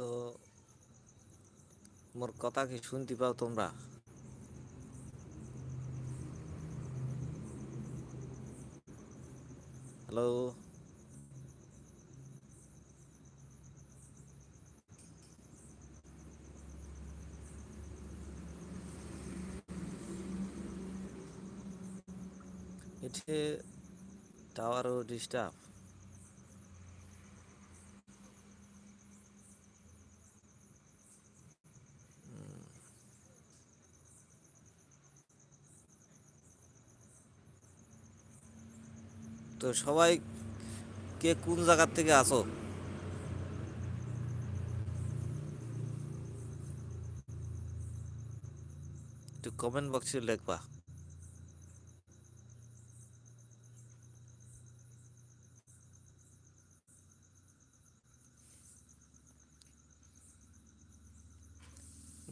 তো মোর কথা কি শুনতে পাও তোমরা? হ্যালো এটি টাওয়ারও ডিস্টার্ব তো সবাই কে কোন জায়গার থেকে আসো? একটু কমেন্ট বক্সে লিখবা।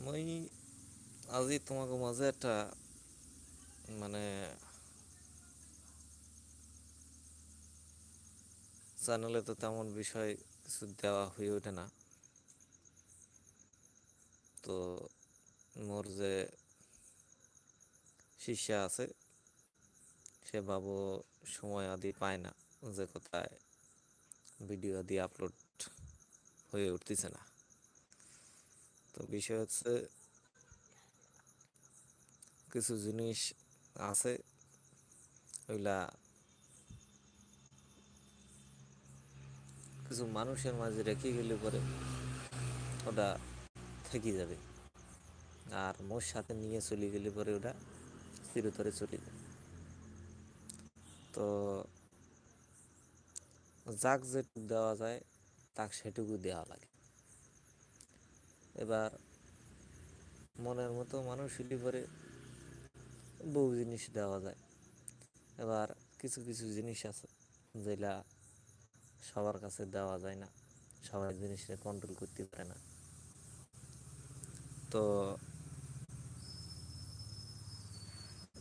মই আজি তোমাকে মাঝে একটা মানে চ্যানেলে তো তেমন বিষয় কিছু দেওয়া হয়ে ওঠে না। তো মোর যে শিষ্যা আছে, সে বাবু সময় আদি পায় না, যে কোথায় ভিডিও আদি আপলোড হয়ে উঠতেছে না। তো বিষয় হচ্ছে, কিছু জিনিস আছে ওইগুলা কিছু মানুষের মাঝে রেখে গেলে পরে ওটা থেকে যাবে। আর মোর সাথে নিয়ে চলে গেলে পরে ওটা চিরতরে চলে যাবে। তো যাক যেটুকু দেওয়া যায়, তাক সেটুকু দেওয়া লাগে। এবার মনের মতো মানুষ হইলে পরে বহু জিনিস দেওয়া যায়। এবার কিছু কিছু জিনিস আছে যেগুলা সবার কাছে দেওয়া যায় না। সবাই জিনিসটা কন্ট্রোল করতে পারে না। তো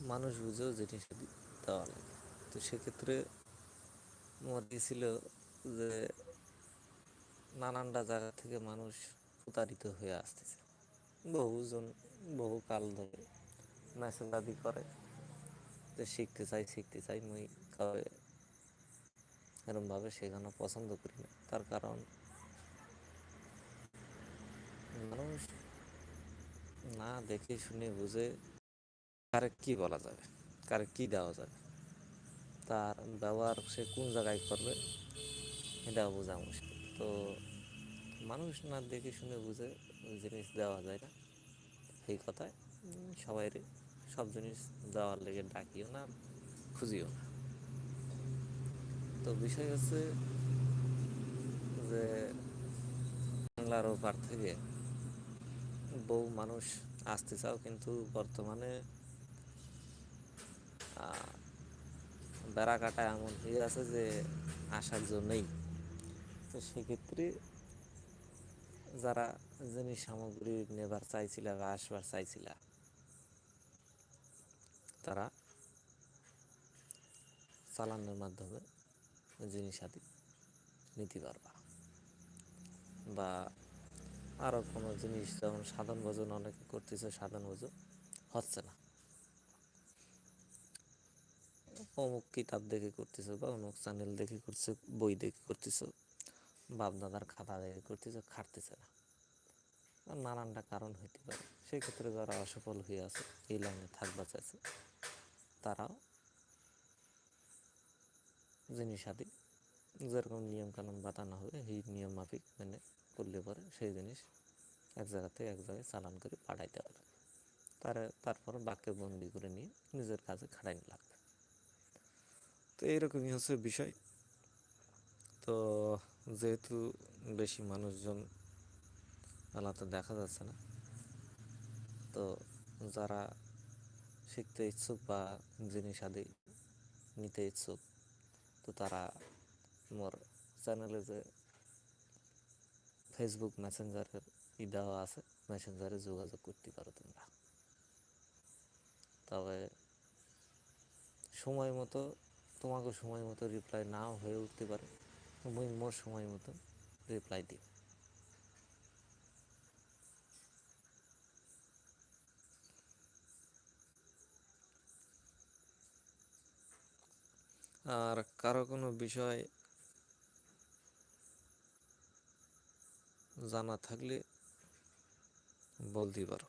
মানুষ বুঝেও জিনিসটা দেওয়া লাগে। তো সেক্ষেত্রে আমার ছিল যে নানানটা জায়গা থেকে মানুষ প্রতারিত হয়ে আসতেছে। বহুজন, বহু কাল ধরে মেসেজ আদি করে যে শিখতে চাই শিখতে চাই, মুই কবে এরমভাবে শেখানো পছন্দ করি না। তার কারণ মানুষ না দেখে শুনে বুঝে কারে কি বলা যাবে, কারে কি দেওয়া যাবে, তার ব্যবহার সে কোন জায়গায় করবে, এটাও বোঝা মুশকিল। তো মানুষ না দেখে শুনে বুঝে জিনিস দেওয়া যায় না। এই কথায় সবাই সব জিনিস দেওয়ার লেগে ডাকিও না, খুঁজিও না। তো বিষয় হচ্ছে যে বাংলার ওপার থেকে বহু মানুষ আসতে চাও কিন্তু বর্তমানে বেড়া কাটা এমন হয়ে আছে যে আসার জন্যই তো সেক্ষেত্রে যারা জিনিস সামগ্রী নেবার চাইছিল বা আসবার চাইছিল, তারা চালানোর মাধ্যমে জিনিস আদি নিতে পারবা বা আরও কোনো জিনিস যেমন সাধন ভোজন অনেকে করতেছে, সাধন ভোজন হচ্ছে না। অমুক কিতাব দেখে করতেছো বা অমুক চ্যানেল দেখে করছে বই দেখে করতেছো বাপ দাদার খাতা দেখে করতেছো, খাটতেছে না। নানানটা কারণ হইতে পারে। সেক্ষেত্রে যারা অসফল হয়ে আছে, এই লাইনে থাকবা চাইছে, তারাও জিনিস আদি। যেরকম নিয়ম কানুন বাতানো হবে, সেই নিয়ম মাফিক মেনে করলে পরে সেই জিনিস এক জায়গা থেকে এক জায়গায় চালান করে পাঠাইতে হবে। তার, তারপর বাক্যে বন্দি করে নিয়ে নিজের কাজে খাটাইনি লাগবে। তো এইরকমই হচ্ছে বিষয়। তো যেহেতু বেশি মানুষজন মেলাতে দেখা যাচ্ছে না, তো যারা শিখতে ইচ্ছুক বা জিনিস আদি নিতে ইচ্ছুক তো তারা মোর চ্যানেলে যে ফেসবুক মেসেঞ্জারের ই দেওয়া আছে মেসেঞ্জারে যোগাযোগ করতে পারো তোমরা। তবে সময় মতো তোমাকে সময় মতো রিপ্লাই নাও হয়ে উঠতে পারে। মুই মোর সময় মতো রিপ্লাই দিই আর কারও কোনো বিষয় জানা থাকলে বলতে পারো